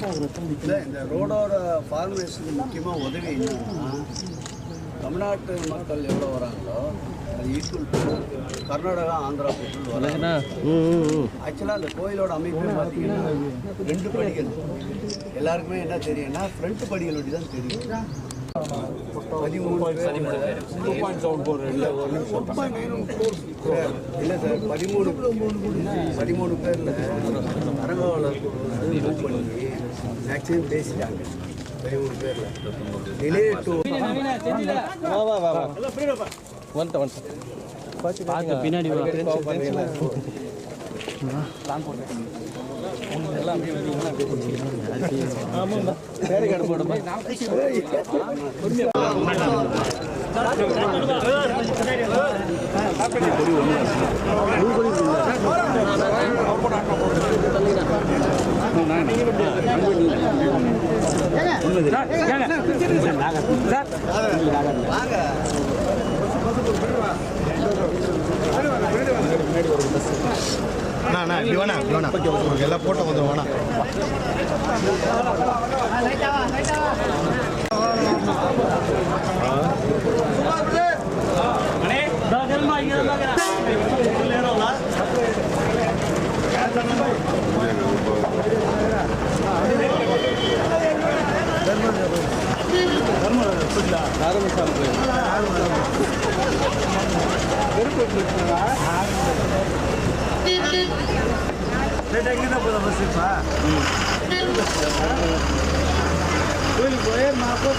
இல்லை இந்த ரோடோட ஃபார்மேஷனுக்கு முக்கியமாக உதவி என்னன்னா தமிழ்நாட்டு மக்கள் எவ்வளோ வராங்களோ அது ஈக்குவல் கர்நாடகா ஆந்திரா பீப்புள் வராங்க ஆக்சுவலாக அந்த கோயிலோட அமைப்பே பார்த்தீங்கன்னா ரெண்டு படிகள். எல்லாருக்குமே என்ன தெரியும்னா ஃப்ரண்ட் படிகள் ஒட்டி தான் தெரியும். இல்லை சார், பதிமூணு பதிமூணு பேரில் அரங்காவலர் மூவ் பண்ணி மேக்ஸிமம் பேசிட்டாங்க பதிமூணு பேரில் டிலே டு வா. வா வா வா வந்துட்டேன் வந்துட்டேன் பார்த்து பின்னாடி பேரு சார் போடுமா அண்ணா அண்ணா இப்படி வேணா இப்படி வேணா உங்களுக்கு எல்லாம் போட்டோ வந்துடும் வேணா ಮಾಪೋ